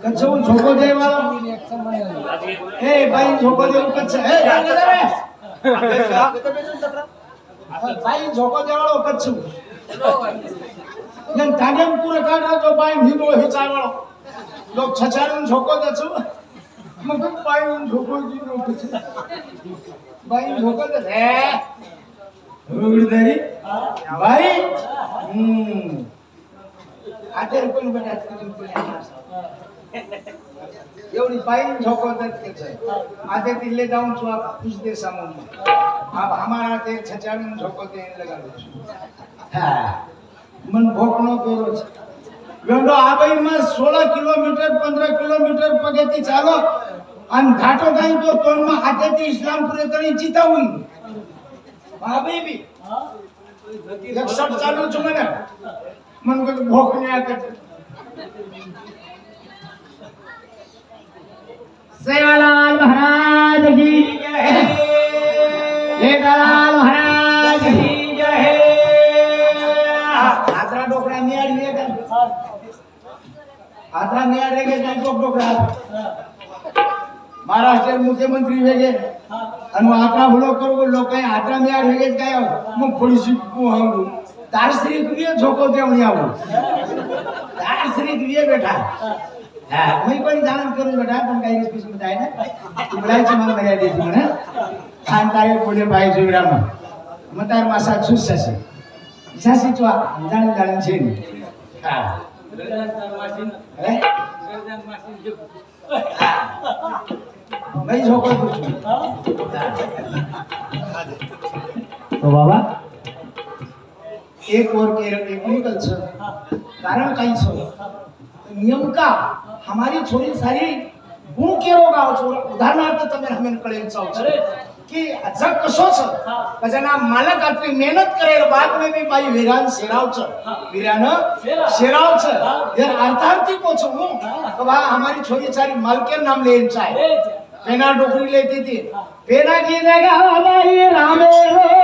કચ્છું છોકો દેવા એ ભાઈ છોકો દેવું કચ્છ એ જાને રે ભાઈ છોકો દેવાળો કચ્છું નન તાગેમ પૂરે કાઢા તો ભાઈ હિંદો હિચાવાળો લોક છછારું છોકો દે છું મગર ભાઈ છોકો જીનો કચ્છ ભાઈ છોકો દે રે విడుదరి బాయి అదే రూపాయలు एवढी बाई झोकवतात त्याचं आता तिल्ले जाऊन तू कुछ दे. सामोर आप हमारा ते छचाडून झोकवते लगा मन भोकणो पेरोच वेंडो आबाई मग सोळा किलोमीटर पंधरा किलोमीटर पगती चालो आणि घाटो काही तो तोंड मग आता ते इस्लामपुरे तरी चिता होईल ભાવે બી એક શર્ટ ચાલુ છું મને મને કોઈ ભોખ ને આ સેવાલાલ મહારાજ કી જય હે લાલ મહારાજ કી જય હે આતરા ડોકરા નિયાડી લે કે આતરા નિયાડી કે ડોક ડોકરા महाराष्ट्र मुख्यमंत्री वेगळे. आणि अकरा लोक लोक अकरा मिळाड वेगळेच काय मग पोलीस दारश्री क्रिय झोपवते म्हणजे आवड दारश्री क्रिय बेटा. मी पण जाणार करून बेटा पण काही रिस्पेक्टमध्ये आहे ना? मुलाची मला मर्यादा येते म्हणा. छान काय पुढे पाहिजे विराम मग तर मासा सुस. असे सासी चवा. जाण जाण शेन हा. गर्दन मासी गर्दन मासी नाही हो बाबा. एक और टेक्निकल सर कारण काही सर नेमका हमारी छोरी सारी गुण केरो गाव छो उदाहरणार्थ तुम्ही हमें चाओ अरे. कि जग कसो छ कजना मालक आपली मेहनत करेल बाद में भी भाई वीरान शेराव छ वीरान शेराव. छ यार अर्थार्थी को छ हूं. तो हमारी छोरी सारी मालकेर नाम लेन चाहे. पेना डोकरी लेती थी। पेना की जगह हमारी रामे रो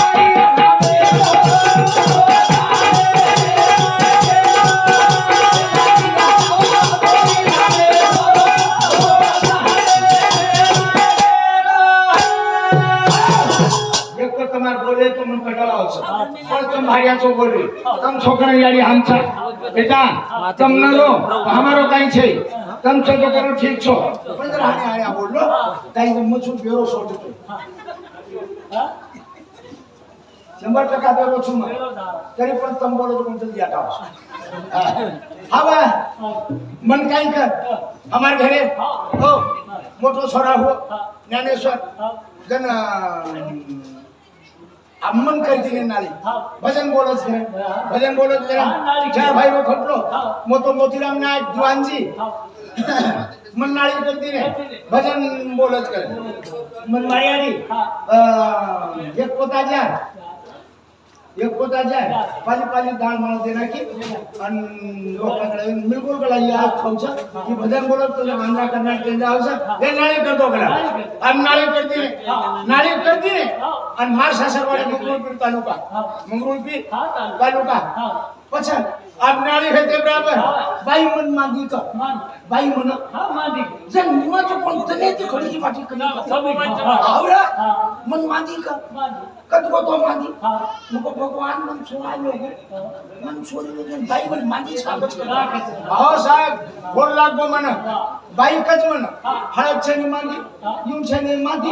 તમ છોકરા યાડી યારી હમછા બેટા તમને લો અમારો કઈ છે તમ છો છોકરો ઠીક છો પણ હાણે હાણે આ બોલો કઈ છું બેરો સોટ તો શંભર ટકા બેરો છું મને તરી પણ તમ બોલો તો કોણ જાતા હવે મન કઈ કર અમાર ઘરે હો મોટો છોરા હો જ્ઞાનેશ્વર જન अम्मन करतीने नाली भजन बोलत करे भजन बोलत करे चार भाई रो खटलो मोतो मोतीराम नायक दिवानजी. मन नाळी करतीने भजन बोलत करे मन मारियाडी एक पोता जा एक पोता जा पाली पाली दाळ माळ देना की अन लोकांकडे बिलकुल कला या खाऊचा. की भजन बोलत तुला आंध्रा कर्नाटक केंद्र आवसा. हे नाळी करतो कला आणि नाळी करते नाळी करते आणि मार सासरवाडी मंगरुळपीर तालुका. मंगरुळपीर तालुका. पछन. अब नाळी होते बराबर बाई मन मागी का? बाई म्हण. जर निमाचं कोणतं नाही ते खडीची पाठी कमी आवरा. मन मागी का? कद को तो मागी नको भगवान मन लोग मन लोग बाई मन मागी सांगत हो साहेब बोल लागो म्हण. बाई कच म्हण. हळद छनी मागी येऊन छनी मागी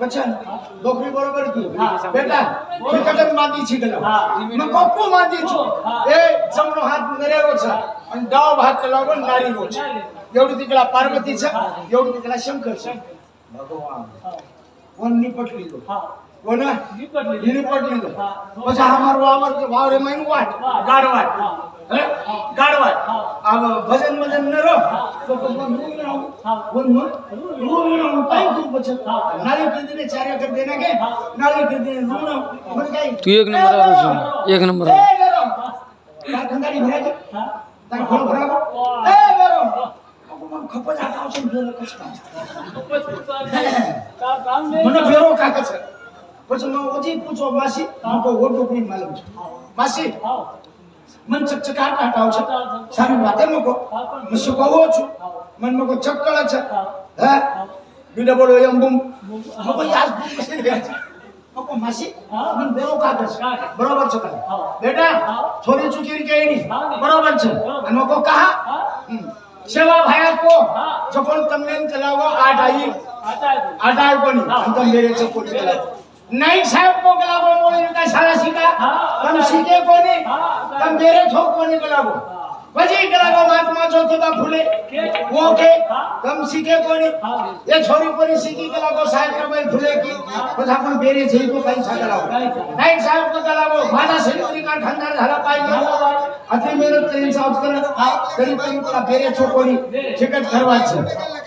वचन बरोबर की बेटा क्रिकेटर मांदी शिकलो मग पप्पू मांदी छो ए जमणो हात नरेरो छ आणि डाव भाग केला नारी रोच एवढी तिकडा पार्वती छ एवढी तिकडा शंकर. छ भगवान कोण निपटली तो. કોના નીપટ લીધો. પછી અમારું આમર વાવરે માં વાટ ગાડવાટ હે ગાડવાટ આ ભજન ભજન ન રો તો ભગવાન હું. બનાવું કોણ હું હું બનાવું કઈ તું પછી? નાળી કીધી ને ચાર્ય કરી દેના કે નાળી કીધી ને હું મને કઈ તું એક નંબર આવો છો. એક નંબર આવો તાર ખંડારી ભરાય છે તાર ખોલ ભરાવો? એ બેરો ખપજ આ કાવ છે મને ફેરો કાકા છે. પછી માં ઓજી પૂછો માસી હું તો ઓટો પી માલુમ છું. માસી મન ચકચકાટ હટાવ છે. સારી વાતે મકો. હું શું કહો છું? મન મકો ચક્કળ છે. હે. બીડે બોલો એમ બમ. મકો યાર મકો માસી મન બેરો કાગળ બરોબર છે બેટા છોરી ચૂકી કે એની? બરોબર છે. અને મકો કહા. સેવા ભાયા કો જો પણ તમને ચલાવો આઠ આવી આઠ આવી પણ તમે મેરે ચલાવો. नहीं साहब को गलाबो मोई का सारा सीखा हम सीखे को नहीं हम मेरे ठोक को नहीं गलाबो वजी गलाबो महात्मा ज्योति का फूले वो के हम सीखे को नहीं ये छोरी पर सीखी गलाबो साहब का भाई फूले की बस अपन मेरे जी को कहीं सा गलाबो नहीं साहब को गलाबो माना सिंधुरी का खंडर धरा पाई अति मेरे तेरे साहब कर करीब तुम को मेरे ठोक को नहीं टिकट करवा छे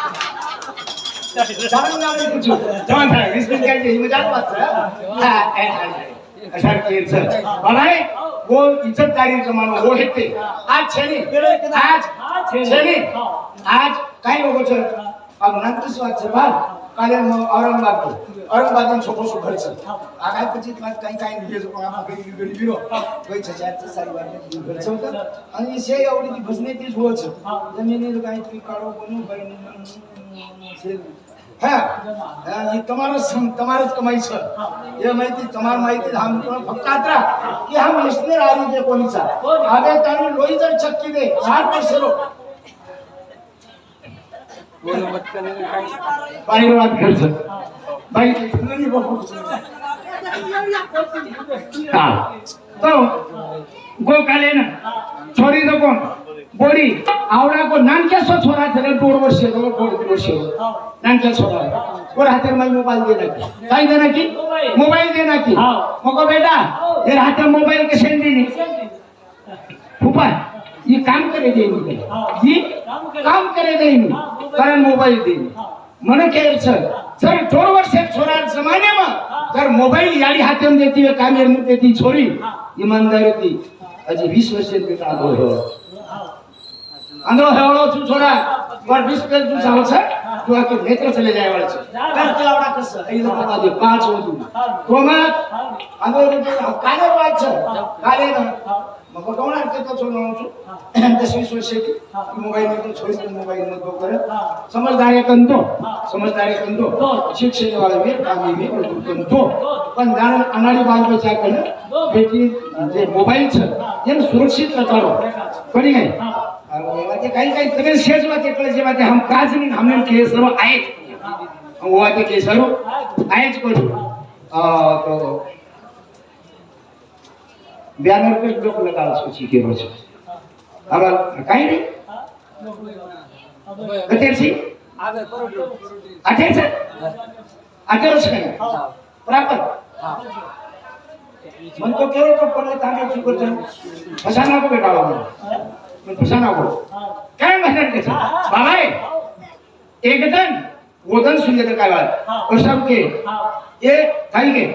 मलाई वो इज्जतदारी जमानो वो हेटे आज छेनी आज छेनी आज कहीँ भएको छ अब नाक्रिस बात छ बाल कालेमा औरङ्गबादको औरङ्गबादमा छोको सो घर छ आगाएपछि कहीँ कहीँ बिरो गइ छ चार सारी बार गर्छौँ त अनि सेही औडी बस्ने त्यो छ जमिनहरू काहीँ काढो पनि ઘર છે હોતા અને છે એવડી ભજને થી જોવો છે જમીને કાઈ પી કાઢો કોનું ભાઈ છે હા હા, એ તમારો સમ- તમારો જ કમાઈ છે એ માહિતી તમારી માહિતી આમ પણ ફક્ત આતરા કે આમ ઈસને આરી દે પોલીસા હવે તારી લોહી જર ચક્કી દે સાત વર્ષેરો પાણી વાત કરશે ભાઈ નથી બહુ હા તો ગોકાલે ને છોરી તો કોણ बोडी आवडाको नानक्या स्वच्छ छोरा त्याला दोन वर्ष जवळ दोन तीन वर्ष नानक्या छोरा वर हातात माझा मोबाईल दे की काय दे की मोबाईल. दे ना की मग बेटा. हे. हातात मोबाईल कशाने दिली? फुपा ही काम करे देईन ही. काम करे. देईन कारण मोबाईल देईन म्हणून केल सर सर दोन वर्ष छोरा जमाने मग. जर मोबाईल याडी हातात देती कामेर देती छोरी. इमानदार होती अजी वीस वर्ष આંધળો હેવળો આંધળો હેવળો છું છોરા પર 20 પેજ તું સાવ છે તું આ કે નેત્ર ચલે જાય વાળ છે કર ચલાવડા કસ અહીં તો પતા દે પાંચ વધુ તો મત આંધળો કાલે વાત છે કાલે મકો કોણ કે તો છોડવાનો છું દસ વીસ વર્ષે મોબાઈલ ને છોડી મોબાઈલ નો ઉપયોગ કરે સમજદારી કંતો સમજદારી કંતો શિક્ષણ વાળે વે કામી વે બધું કંતો પણ જાણે અનાળી બાદ બચા કરે બેટી જે મોબાઈલ છે એને સુરક્ષિત રખાડો કરી ગઈ वाते काही काही सगळे शेज वाते कळजे वाते हम काज नाही हमने के सर्व आहेत. वो वाते के सर्व आहेच कोण? तो बैनर पे लोग लगा सूची के रोज. अब काही नाही. म्हणतो केवळ तो पडले तांब्या चुकत. फसाना पेटावा म्हणून काय म्हणतात त्याचं? बाबाय एकदन वदन सुंदर काय वाद ए के. ये काही के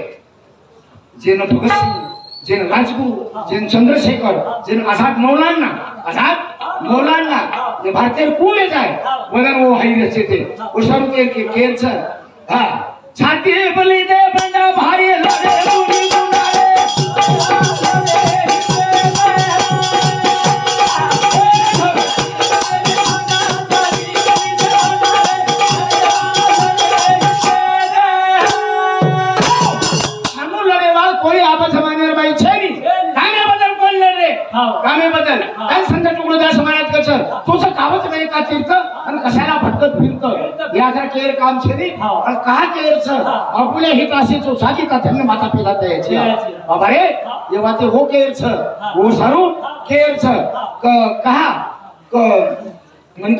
जेन भगतसिंग जेन राजगुरू जेन चंद्रशेखर जेन आझाद मौलाना आझाद मौलाना. ये भारतीय कुले जाय वदन ओ हो, हाई रचे थे अशाब के के केंचन हा. छाती बली दे बंडा भारी लगे काम छे के ही. तो का धन्य माता पिता दे छे ये बातें हो के सर? वो के कहा? मन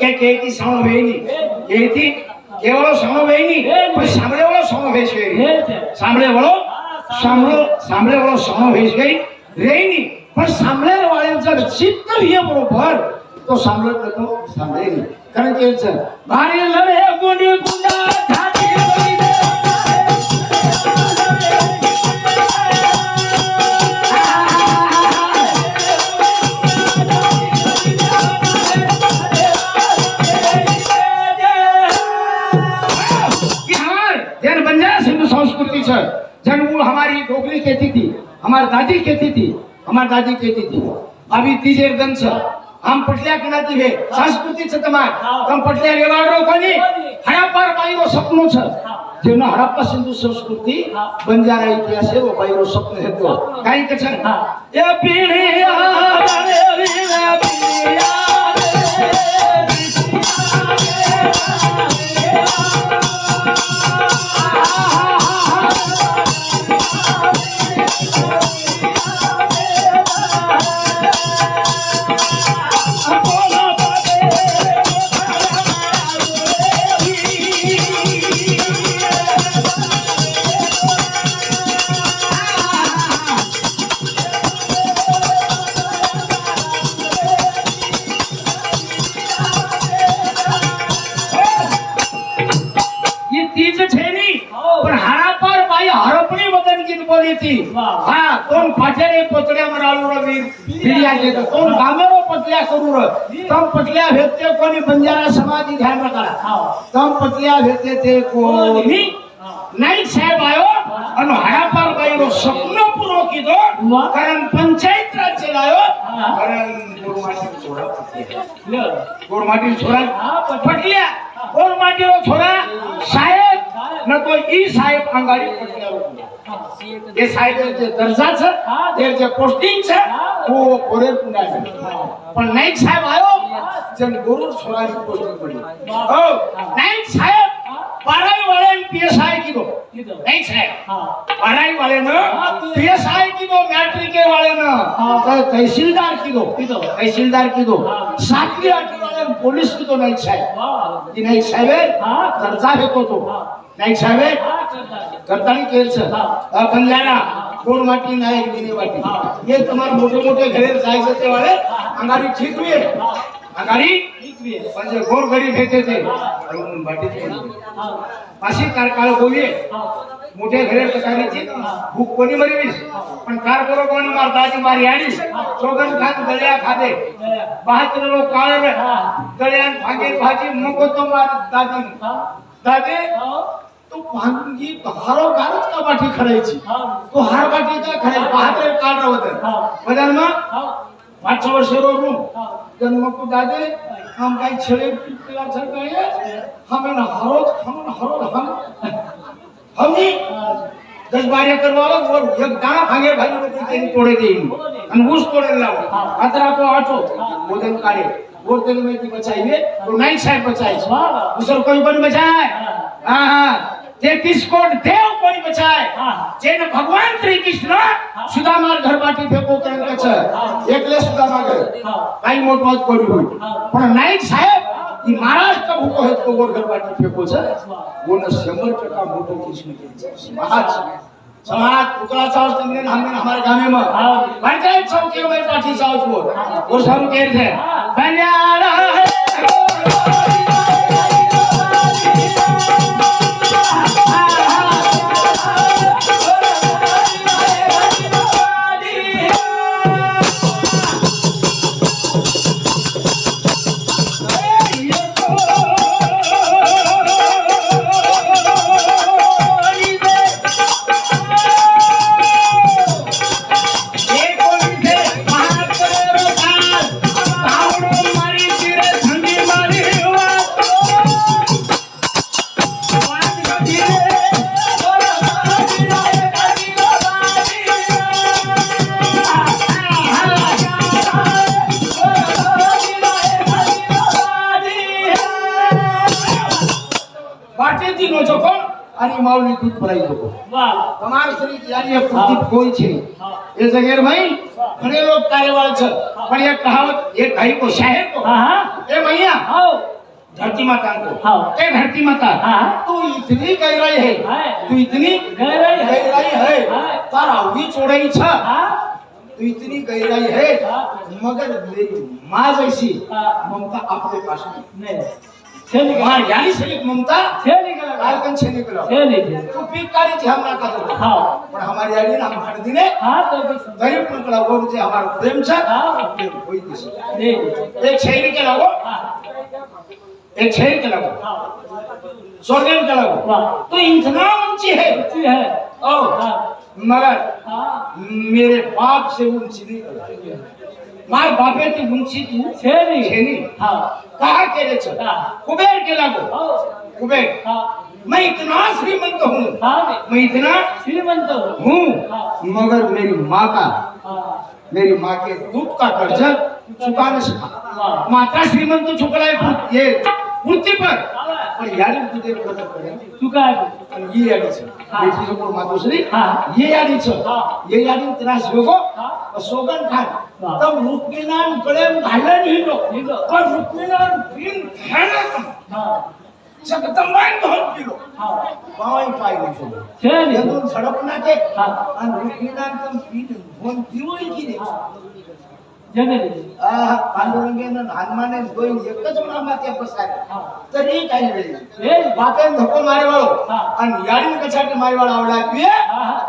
पर सामने वालो सामो वेश सामने वालो सामने सामने वालो सामो वेश वेनी रेनी. पण सामने वाळ्यांचं चित्त तो सांभाळत तो सांभाळेल कारण की दादी कहती थी हमारी दादी कहती थी अभी तीजे एकदम से हम पटल्या कदाची हे सांस्कृतिक समाज हम पटल्या रेवाडो कोणी हडप्पार पाहिरो सपनो छ जेव्हा हडप्पा सिंधू संस्कृती बंजारा इतिहास हे पाहिरो सपन हेतो काही कछन ए पिढिया पिढिया पिढिया કોણ ગામેરો પતલ્યા કરું રહ્યો. તમ પતલ્યા ભેતે કોની બંજારા સમાધિ ધ્યાન રખાડા તમ પતલ્યા ભેતે તે કોની? નહીં. સાહેબ આવ્યો અને હયાપાર ભાઈનો સપનો પૂરો કીધો. કારણ પંચાયત રાજ ચલાયો કારણ ગોરમાટી છોરા. ગોરમાટી છોરા પટલ્યા ગોરમાટીનો છોરા. ઈ સાહેબ આંગાડી પટલ્યા એ સાહેબ જે દરજા છે. એ જે પોસ્ટિંગ છે હા. કોરે પુના છે પણ નાઈક સાહેબ આવ્યો જેમ ગુરુ છોરાની પોસ્ટિંગ પડી. ઓ નાઈક સાહેબ બારાઈ વાળાને પીએસઆઈ કીધો. કીધો. સાહેબ બારાઈ વાળાને હા, પીએસઆઈ કીધો મેટ્રિકે વાળાને. હા. તહેસીલદાર કીધો. કીધો. તહેસીલદાર કીધો. સાતમી પોલીસ કીધો નહીં સાહેબ. નહીં સાહેબે દરજા હેતો. नाही साहेब. करताना केलं सर. बंधल्याना गोड वाटी नाही दिने वाटी हे. तुम्हाला मोठे मोठे घरे जायचं ते वाले. अंगारी ठिकवी अंगारी म्हणजे गोर गरीब घेते ते. अशी कार काळ बोलली मोठे घरे करायची भूक कोणी मरवीस? पण कार करो कोणी मारताची मारी आणीस? चौघन खात दळ्या खाते. बहात्तर लोक काळ दळ्यान भागे भाजी नको तो मार दादी दादी तू भांगी हारो घालच का बाठी खरायची? हा. तो हार बाटी का खराय बहात्तर काळ होत हा. बदल मग हा. पाच छह वर्ष रोडू हा. जन्म को दादे हम काही छेड़े पिला छड़ गए हमें न हरोज हम न हरोज हम हमनी? दस बारे करवावा और एक दाना भागे भाई लोग तेरी तोड़े देईन. आणि ऊस तोड़े लाव अतरा को आठो. बोदन काढे और तेरे में की बचाइए तो नहीं साहब वाह दूसर कोणी बचाए हाँ. તેત્રીસ કોટ દેવ કોઈ બચાય જેને ભગવાન શ્રી કૃષ્ણ સુદામાર ઘરમાંથી ફેંકો તેમ કે છે એટલે સુદામા ગયો કઈ મોટો જ કર્યું હોય પણ નાઈક સાહેબ એ મહારાજ કા ભૂકો હે તો ઓર ઘરમાંથી ફેંકો છે બોને શંભર ટકા મોટો કૃષ્ણ કે છે મહાજ સમાજ ઉકળા ચાવ તમને હમને હમારે ગામે માં ભાઈ સાહેબ સૌ કે ભાઈ પાછી ચાવ છો ઓર સમ કે છે બન્યા બાટેથી નો જોકો અને માવલી દૂધ ભરાઈ જોકો વાહ તમાર શ્રી યારી પ્રદીપ કોઈ છે હા એ જગેર ભાઈ ઘણે લોક કાર્યવાળ છે પણ એ કહાવત એ કહી કો શાયર કો હા હા ए भैया आओ धरती माता को हाँ। ए धरती माता हाँ। तू इतनी गहराई है हाँ। तू इतनी गहराई है। गहराई है हाँ। तारा भी चौड़ाई छ हा तू इतनी गहराई है हाँ। मगर मेरी माँ जैसी हाँ। ममता आपके पास नहीं नहीं छे निकल माँ यानी से एक ममता छे निकल कालकन छे निकलो छे निकल तू पीकारी थी हम ना कदर हाँ पण हमारी यानी ना हमारे दिने हाँ तो बस गरीब निकला वो जे हमारा प्रेम छ हाँ कोई दिसे नहीं एक छेरी के लागो हाँ एक छेरी के लागो हाँ स्वर्गन के लागो वाह तो इतना ऊंची है अच्छी है ओ हाँ मगर हाँ मेरे बाप से ऊंची नहीं कर मार बापे ती ऊंची तू. छे निकल छेनी. हाँ. कहा के रे छ हाँ. कुबेर के लागो आओ कुबेर. हाँ. मैं इतना श्रीमंत हूँ. हाँ मैं इतना श्रीमंत हो. हूँ. हाँ. मगर मेरी माँ का हाँ. मेरी माँ के दूध का कर्जा चुका न सका माता श्रीमंत चुकला है ये वृत्ति पर. पण यारी तुझे मदत करे। चुका है आणि ये याडी छ हा. बेटी जो मातोश्री. हा. ये हा. ये याडी त्रास होगो. हा. सोगन खान. हा. तब रुक्मिणा गळे घालून हिंडो हिंडलो. पण रुक्मिणा पिन खाना हाँ जगदंबाई धोन पिलो हाँ बावाई पाय गेलो छे निकल यदून झडपना के हा आणि रुक्मिणा तम पिन धोन पिवळी की જેને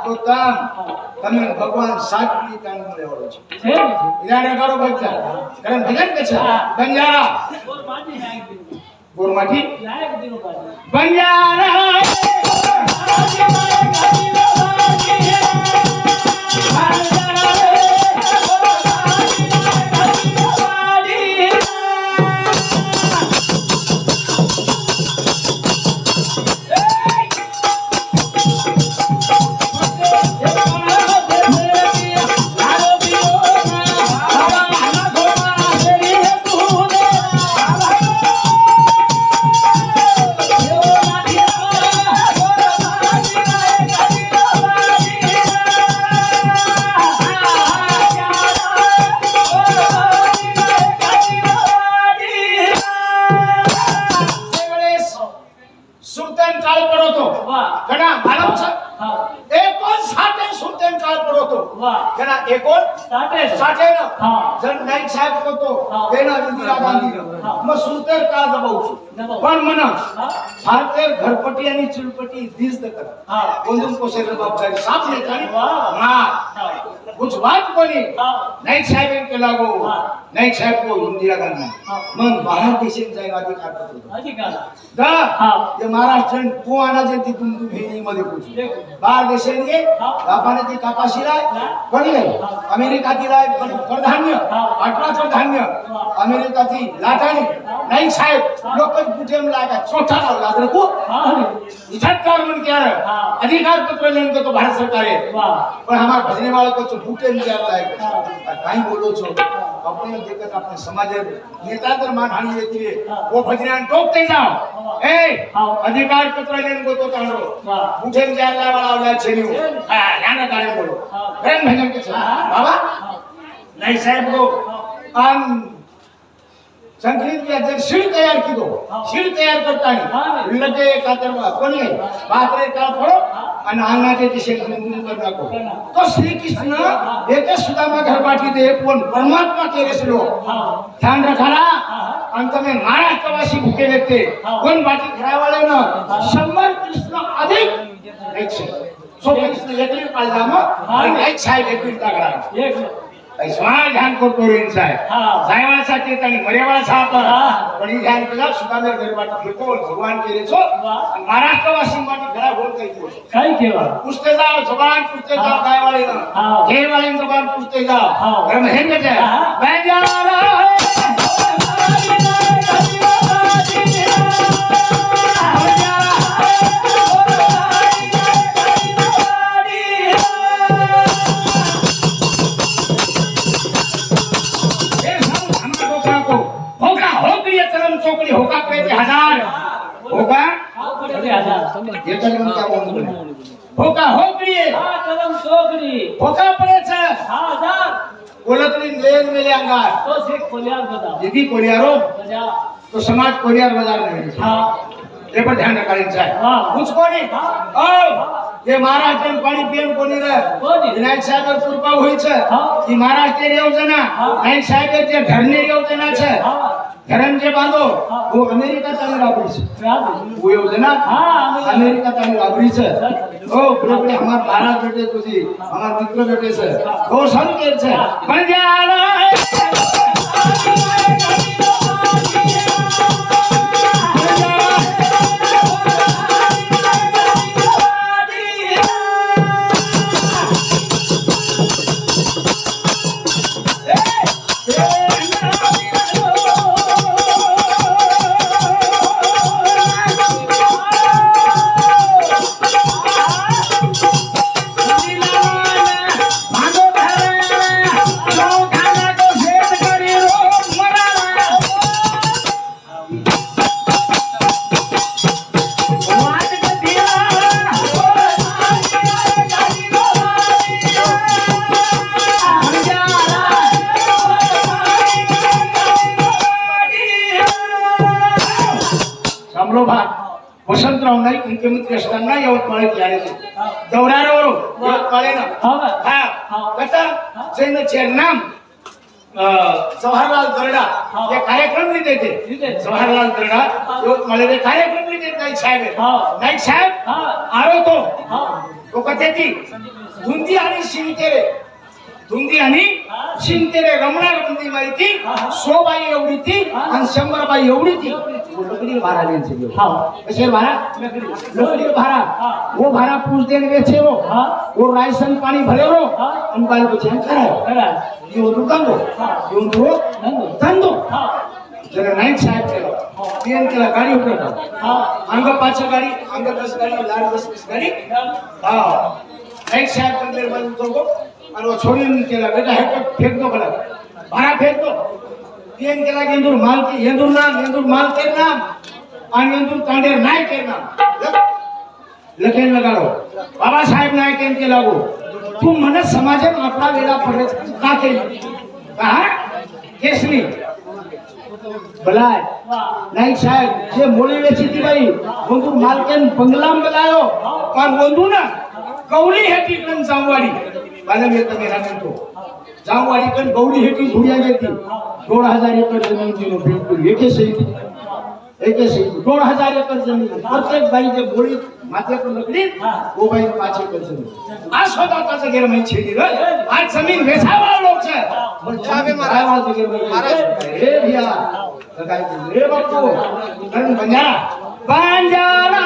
તો તમે ભગવાન સાચી તાણ મળેવાળો છે યારે કરો બચ્ચા કરમ ભજન બંજારા साहेब हा. तेनं इंदिरा गांधी. मग सुलतान काळ दबावतो दबाव. पण म्हणा हा. भारतीय घरपट्टी आणि चिडपट्टी दिस करा हा. जबाबदारी साफ नेतानी वा. हा. गुजरात कोणी हा. नाईक साहेब केला गो हा. नाईक साहेब को इंदिरा गांधी. मग बाहेर देशात जाईल का हा. ते महाराष्ट्र तू आणायचे तिथून तू भेंडीमध्ये पोचू देखो. बाहेर देशात हा. बापाने ती. कोणी नाही हा. अमेरिकातील कडधान्य धान्य हा. अमेरिकाची लाटाणी नहीं साहब. लोग? मुझे लागा चौथा लाव लाग रखो इधर कार्बन क्या है. अधिकार पत्र लेने को तो भारत सरकार. है पर हमारे भजने वाले को तो भूखे नहीं जाता है. और कहीं बोलो छो अपने दिक्कत अपने समाज नेता तर मान हानि देती है. वो भजने टोकते जाओ ए अधिकार पत्र लेने को तो कह लो वाला औलाद बोलो. प्रेम भजन के बाबा? नहीं साहेब हो. को संकलित किया जब शील तैयार की दो शील तैयार करता है लगे कातर कोणी बातरे का फळो आणि अंगणाचे दिशे कर दाखो तो श्री कृष्ण एक सुद्धा में घर बाटी दे पण परमात्मा केले स्लो ध्यान रखाला. आणि तुम्ही महाराष्ट्रवासी भुके लेते कोण बाटी घरावाले ना शंभर कृष्ण अधिक. एकशे सो कृष्ण एकली पाहिजे मग. एक साहेब एकवीस टाकणार. स्वाळ ध्यान करतो रेन साहेब हा. साहेबासाठी आणि हा. आपण पण ही ध्यान केला सुदामेर घरबाटी घेतो भगवान केले छो वा. आणि महाराष्ट्रवासी साठी घरा बोल काही काय केवा पूछते जाओ जबान पूछते जाओ हाँ। गाय वाले ना हाँ। ने जबान पूछते जाओ हाँ। अरे महन क्या बोल रहे हैं ओळखली लेन मेले अंगार. यदि तो समाज कोरियार बाजार नहीं ये पर ध्यान रखायचं आहे हाँ। कुछ कोणी? हाँ। पाणी पियन कोणी रे? कोणी? विनायक साहेब कृपा व्हायचं. हाँ। की महाराष्ट्र योजना हाँ। नाईक साहेब जे धरणे योजना છે કારણ કે બાંધો હું અમેરિકા તાને રાબડી છે. હું એવું છે અમેરિકા તાને રાબડી છે. ઓ બ્રોકડે અમાર મારા બેટે પછી અમાર મિત્ર બેટે છે. બહુ સંકેત છે. પણ तुम्ही कृष्णांना येऊन पाळीत जाण्याचे दौऱ्यावरून पाळीनं. हा कसं? नाम जवाहरलाल दरडा. हे. कार्यक्रम नाही ते. जवाहरलाल दरडा मला ते कार्यक्रम नाही देत नाईक साहेब. नाईक साहेब आरो तो तो कथे ती धुंदी आणि शिवतेरे धुंदी आणि शिंतेरे रमणार बंदी माहिती. हा. सो बाई एवढी ती हा. आणि शंभर बाई एवढी ती. लकड़ी भाड़ा लेन से जो कैसे भाड़ा लकड़ी हाँ। वो भाड़ा पूछ देने बेचे वो. वो राशन पानी भरे हो हाँ। उन बाल को चैन करायो ये दुकान दो हाँ। ये दो धंधो जरा नाईक साहेब केला. केला गाडी उतरता अंग पाच गाडी अंग दस गाडी लाड दस गाडी. हा. नाईक साहेबमध्ये उतरतो અને છોડીને ચલા બેટા હેઠ ફેંકતો કડા ભારા ફેંકતો એમ કેલા કે એંદુર માલ કે એંદુર નામ એંદુર માલ કે નામ અને એંદુર તાંડે નાય કે નામ લખેલ લગાડો બાબા સાહેબ નાય કેમ કે લાગો તું મને સમાજે આપણા વેલા પડે કા કે હા કેસની બોલાય નહીં સાહેબ જે મોડી વેચી ભાઈ બંધુ માલકેન બંગલામ બોલાયો પણ બંધુ ના કૌલી હતી કન સાંવાડી मला येतं मी म्हणतो जांवाडी कण गवळी हेटी धुळ्या येते दोन हजार एकर जमीन दिलो बिलकुल. एके सही एके सही दोन हजार एकर जमीन. प्रत्येक बाईचे गोळी माथ्याकडून लकडीत ओ बाई पाच एकर जमीन. आज स्वतः त्याचं गेलं माहिती छेडी रे. आज जमीन वेचावा लोक. पण गेलं हे भिया. काय? रे बापू. कारण बंजारा बंजारा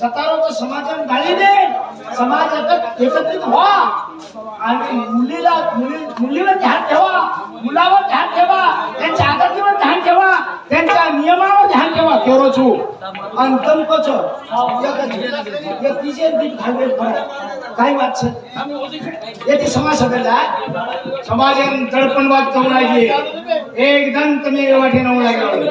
सतारोचं समाजन गाळीने समाज एकत्रित व्हा. आणि मुलीला मुली मुलीवर ध्यान ठेवा. मुलावर ध्यान ठेवा. त्यांच्या आगतीवर ध्यान ठेवा. त्यांच्या नियमावर ध्यान ठेवा केरोचू. आणि तंकच तिचे दीप घालवे काही वाद छे येथे समाज सगळ्याला समाजन दडपण वाद करू लागले. एकदम तुम्ही वाटे नऊ लागले.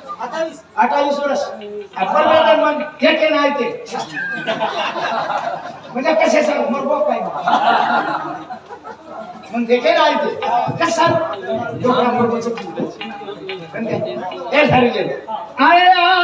अठ्ठावीस. वर्ष. बरोबर मग हे के नाही ते? म्हणजे कसे सर मग बघ काय मग? हे के नाही ते? कसं सर आय आय.